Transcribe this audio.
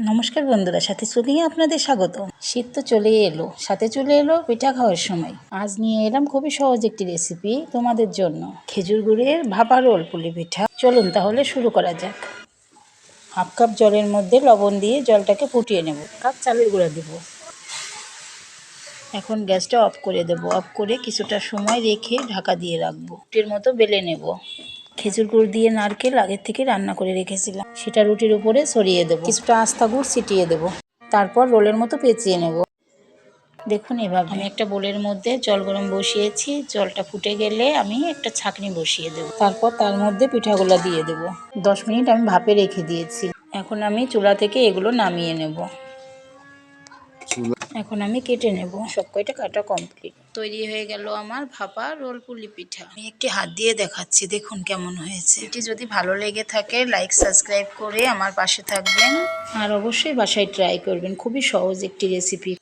নমস্কার বন্ধুরা, সাথে চলিয়ে আপনাদের স্বাগত। শীত তো চলে এলো, সাথে চলে এলো পিঠা খাওয়ার সময়। আজ নিয়ে এলাম খুবই সহজ একটি রেসিপি তোমাদের জন্য। খেজুর গুড়ের ভাপা রোল পুলি পিঠা। চলুন তাহলে শুরু করা যাক। হাফ কাপ জলের মধ্যে লবণ দিয়ে জলটাকে ফুটিয়ে নেব। কাপ চালের গুঁড়া দেব। এখন গ্যাসটা অফ করে দেব। অফ করে কিছুটা সময় রেখে ঢাকা দিয়ে রাখব। রুটির মতো বেলে নেব। খেজুর গুড় দিয়ে নারকেল আগের থেকে রান্না করে রেখেছিলাম। সেটা রুটির উপরে ছড়িয়ে দেবো। কিছুটা আস্তা গুড় ছিটিয়ে দেবো। তারপর রোলের মতো পেঁচিয়ে নেব। দেখুন এভাবে। আমি একটা বোলের মধ্যে জল গরম বসিয়েছি। জলটা ফুটে গেলে আমি একটা ছাঁকনি বসিয়ে দেবো। তারপর তার মধ্যে পিঠাগুলো দিয়ে দেবো। দশ মিনিট আমি ভাপে রেখে দিয়েছি। এখন আমি চুলা থেকে এগুলো নামিয়ে নেব। এখন আমি কেটে নেব। সব কয়টা কাটা কমপ্লিট তৈরি হয়ে গেল আমার ভাপা রোল পুলি পিঠা। আমি একটি হাত দিয়ে দেখাচ্ছি দেখুন কেমন হয়েছে। এটি যদি ভালো লেগে থাকে লাইক সাবস্ক্রাইব করে আমার পাশে থাকবেন। আর অবশ্যই বাসায় ট্রাই করবেন খুবই সহজ একটি রেসিপি